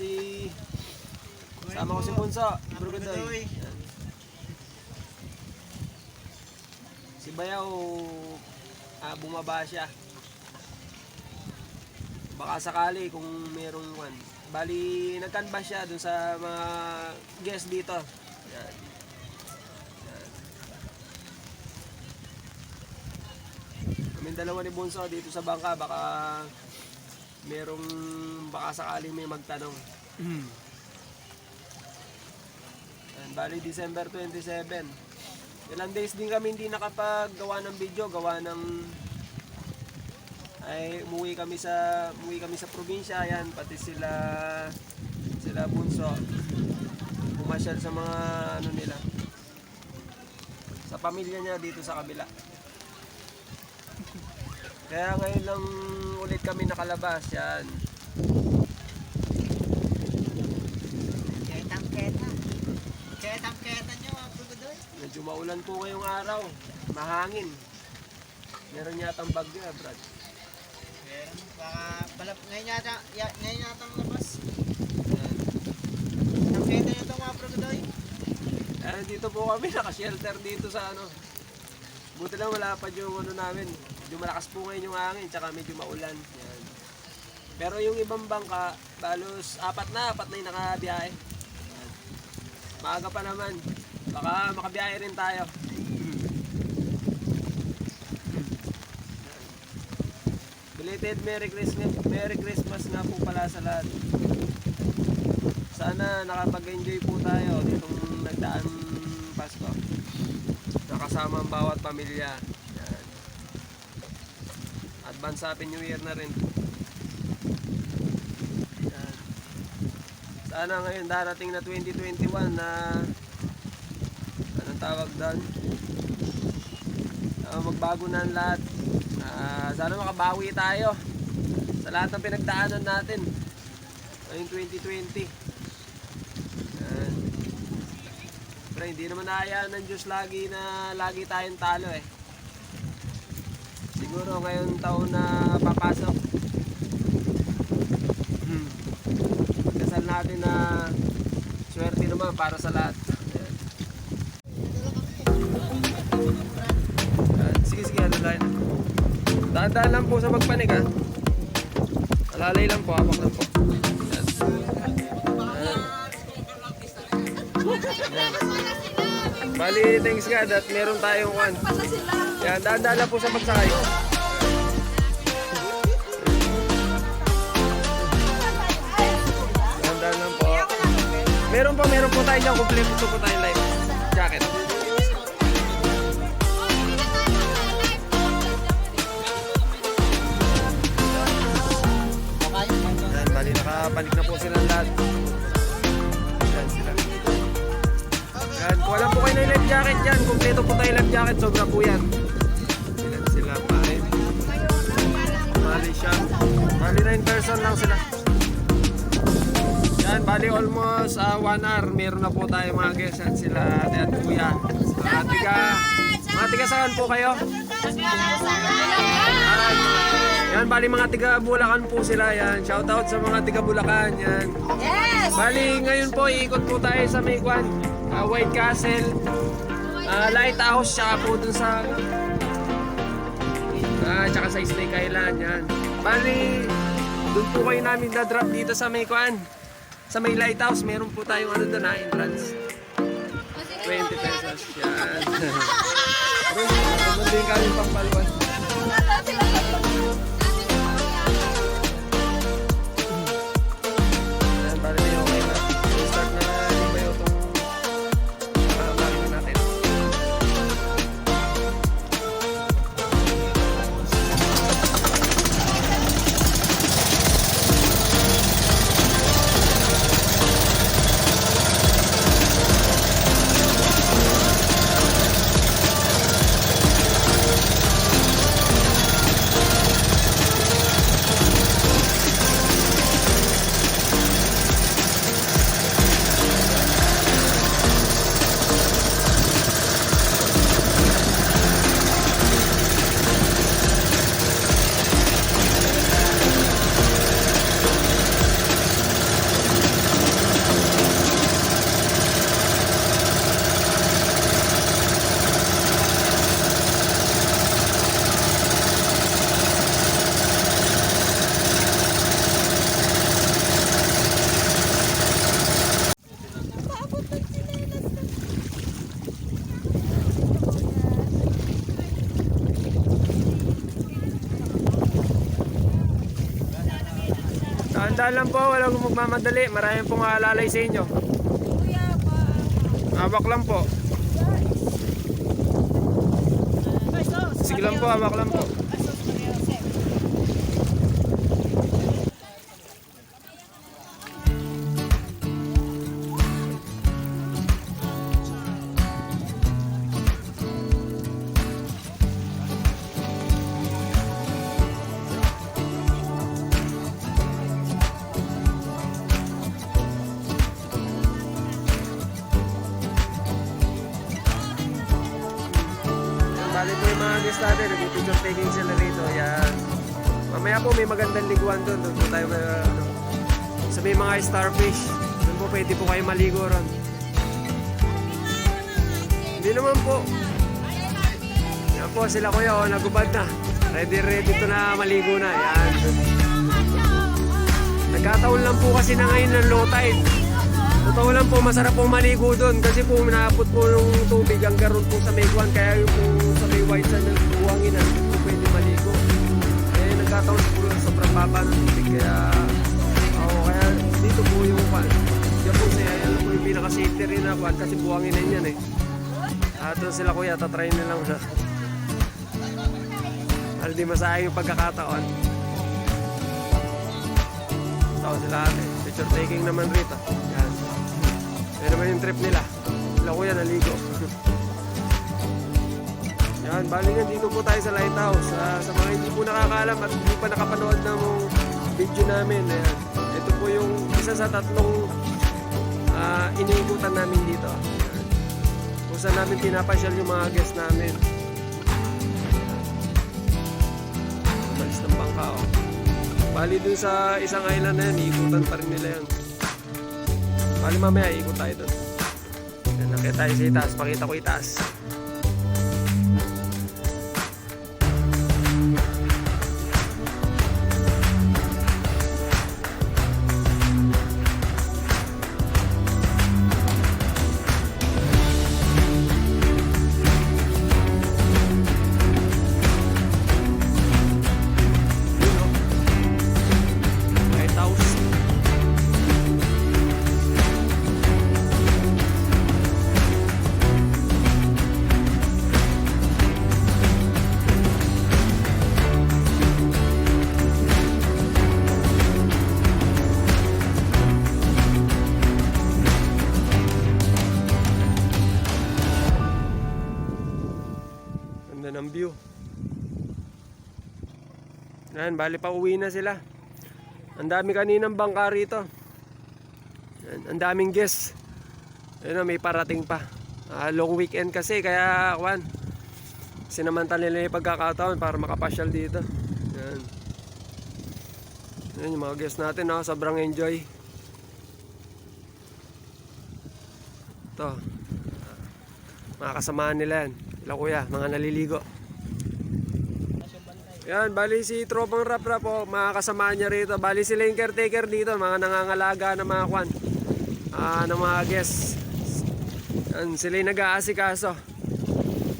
si... Sama ko si Bunso. Brugadoy. Yan. Si Bayaw, ah, bumaba siya. Baka sakali kung merong one. Bali, nag-canvas siya dun sa mga guest dito. Yan. Kaming dalawa ni Bunso dito sa bangka, baka merong baka sakaling may magtanong. Yan, bali December 27. Ilang days din kami hindi nakapaggawa ng video, gawa ng ay umuwi kami sa umuwi kami sa probinsya yan pati sila sila bunso. Pumasyal sa mga ano nila sa pamilya niya dito sa kabila. Kaya ngayon lang ulit kami nakalabas yan Ketang keta. Ketang keta nyo mga brugadoy. medyo maulan po ngayong araw mahangin meron yatang bagyo eh Brad Meron, baka palap, ngayon yata, ya, ngayon yata ang labas. keta nyo ito mga brugadoy. Eh, dito po kami, naka-shelter dito sa ano. Buti lang wala pa yung ano namin. Medyo malakas po ngayon yung hangin, tsaka medyo maulan. Yan. Pero yung ibang bangka, balos apat na, apat na yung nakabiyahe. Maaga pa naman. Baka makabiyahe rin tayo. Belated Merry Christmas, Merry Christmas nga po pala sa lahat. Sana nakapag-enjoy po tayo ditong nagdaan Pasko. Nakasama ang bawat pamilya. Advance Happy New Year na rin. Sana ngayon darating na 2021 na anong tawag doon? Ah, magbago na ang lahat. Ah, sana makabawi tayo sa lahat ng pinagdaanan natin ngayong 2020. Yan. Pero hindi naman naayaan ng Diyos lagi na lagi tayong talo eh. Siguro ngayon taon na papasok. Natin na swerte naman para sa lahat. Yan. Yan. Sige, sige, ano lang. Daan-daan lang po sa magpanig ha. Alalay lang po, hawak lang po. Yan. Yan. Bali, thanks God at meron tayong one. Yan, daan-daan lang po sa pagsakay. Meron po, meron po tayo dyan. Kompleto po tayo live jacket. Yan, bali nakapanig na po silang lahat. Yan sila. Yan, kung alam po kayo na yung life jacket dyan, kompleto po tayo life jacket, sobra po. Yan Yan, bali almost uh, 1 hour. Meron na po tayo mga guests. Yan sila ate at kuya. Mga tiga, mga tiga saan po kayo? Yan, bali mga tiga Bulacan po sila. Yan, shout out sa mga tiga Bulacan. Yan. Yes! Bali, ngayon po, iikot po tayo sa Mayquan, uh, White Castle, uh, Lighthouse, tsaka po dun sa, ah, tsaka sa Snake Island, yan. Bali, dun po kayo namin na-drop dito sa Mayquan. Sa may Lighthouse, meron po tayong ano dun ha, entrance. 20 pesos, yan. Pero, meron din kami pampaluan. Dahan-dahan lang po, walang magmamadali. Maraming pong aalalay sa inyo. Kuya, pa. Hawak lang po. Sige lang po, hawak lang po. Mga guest natin, nag-picture taking sila rito. Yan. Mamaya po may magandang liguan doon. Doon po tayo uh, sa may mga starfish. Doon po pwede po kayo maligo ron. Hindi naman po. Yan po sila kuya, oh, nagubad na. Ready ready to na maligo na. Yan. Nagkataon lang po kasi na ngayon ng low tide. Totoo lang po, masarap pong maligo doon kasi po naabot po yung tubig ang garon po sa Meguan kaya yung po sa may white sand ng buwangin na hindi po pwede maligo. Eh nagkataon po yung sobrang baba ng tubig kaya ako kaya dito po yung kwan. Diyan po siya, yan po yung pinaka-safety rin na kwan kasi buwangin na yan eh. At doon sila kuya, tatry na lang na. Al di masayang yung pagkakataon. Tao sila ate. Picture taking naman rito. Yan. Yan naman yung trip nila. Sila kuya naligo. Yan, bali nga dito po tayo sa lighthouse. Ah, sa mga hindi po nakakaalam at hindi pa nakapanood ng video namin. Ayan. Ito po yung isa sa tatlong ah, iniikutan namin dito. Ayan. Kung saan namin pinapasyal yung mga guests namin. Balis ng bangka oh. Bali dun sa isang island na yan, iikutan pa rin nila yan. Bali mamaya, ikot tayo dun. Nakita tayo sa itaas. Pakita ko itaas. Yan, bali pa uwi na sila. Ang dami kaninang bangka rito. Yan, ang daming guests. Ayun, may parating pa. Ah, long weekend kasi, kaya, kwan, sinamantala nila yung pagkakataon para makapasyal dito. Yan. Yan, yung mga guests natin, no? sobrang enjoy. Ito. Mga kasamaan nila yan. Sila kuya, mga naliligo. Yan, bali si Tropang Rap Rap po, mga kasama niya rito. Bali sila yung caretaker dito, mga nangangalaga ng mga kwan. Ah, ng mga guests. Yan, sila yung nag-aasikaso.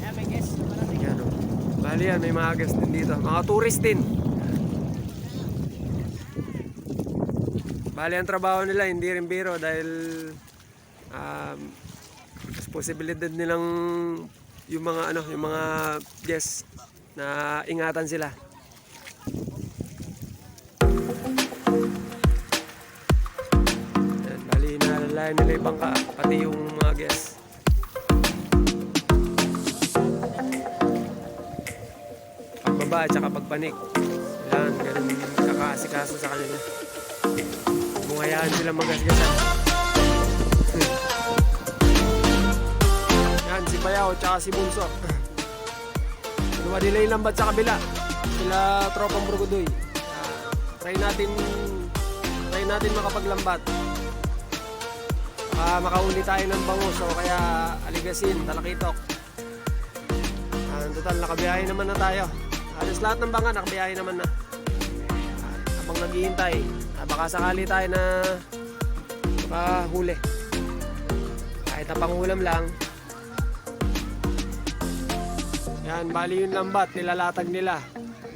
Kaya may guest na parating. Yan, oh. Bali yan, may mga guests din dito. Mga tourist din. Bali ang trabaho nila, hindi rin biro dahil um, posibilidad nilang yung mga ano, yung mga guests na ingatan sila. Yan, bali nalalayan nila yung bangka, pati yung mga guests. pagbaba at saka pagpanik. Kailangan ganun kakaasikaso sa kanila. Bungayaan sila magasgasan. Yan, si Bayaw at saka si Bunso. Ginawa nila yung sa kabila. Sila tropang Brugudoy. Ah, try natin try natin makapaglambat. Baka makauli tayo ng bangus o kaya aligasin, talakitok. Ah, total, nakabiyahe naman na tayo. Halos lahat ng banga nakabiyahe naman na. Habang naghihintay, ah, baka sakali tayo na makahuli. Kahit na pangulam lang. Yan, bali yung lambat, nilalatag nila.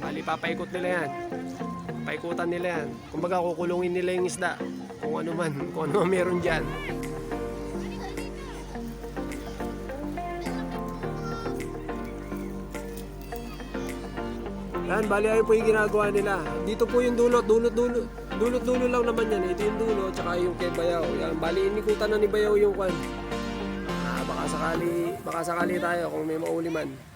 Bali, papaikot nila yan. paikutan nila yan. Kumbaga kukulungin nila yung isda. Kung ano man, kung ano meron dyan. Yan, bali ayun po yung ginagawa nila. Dito po yung dulot, dulot, dulot. Dulot, dulo lang naman yan. Ito yung dulo, tsaka yung kay Bayaw. Yan, bali inikutan na ni Bayaw yung kwan. Ah, baka sakali, baka sakali tayo kung may mauli man.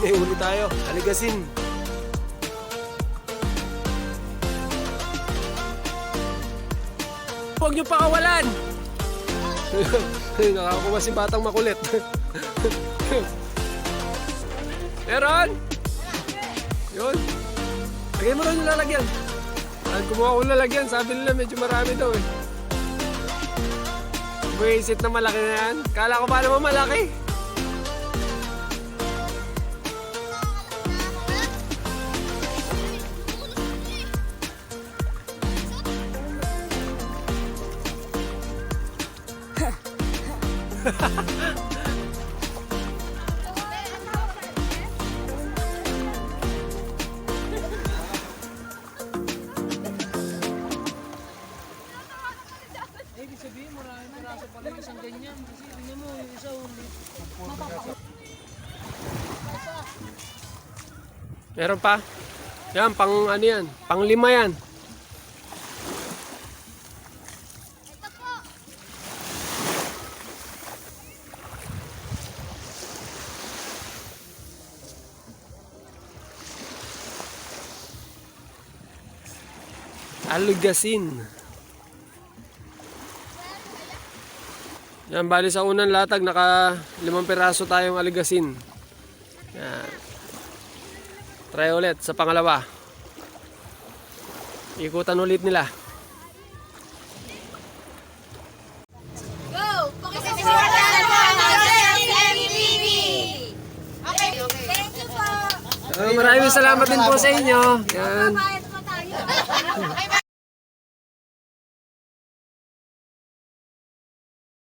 May uli tayo. Aligasin. Huwag niyo pakawalan! Nakakuha si batang makulit. Meron? Yun. Lagay mo rin yung lalagyan. Ang kumuha ko lalagyan, sabi nila medyo marami daw eh. Buwisit na malaki na yan. Kala ko pa naman malaki. Ibig. Meron pa? Yan, pang ano yan? Pang lima yan. Alugasin. Yan, bali sa unang latag, naka limang piraso tayong aligasin. Yan. Try ulit sa pangalawa. Ikutan ulit nila. Go! Pakisusulat na po ang MTV! Okay. Thank you po. Maraming salamat din po sa inyo. Yan.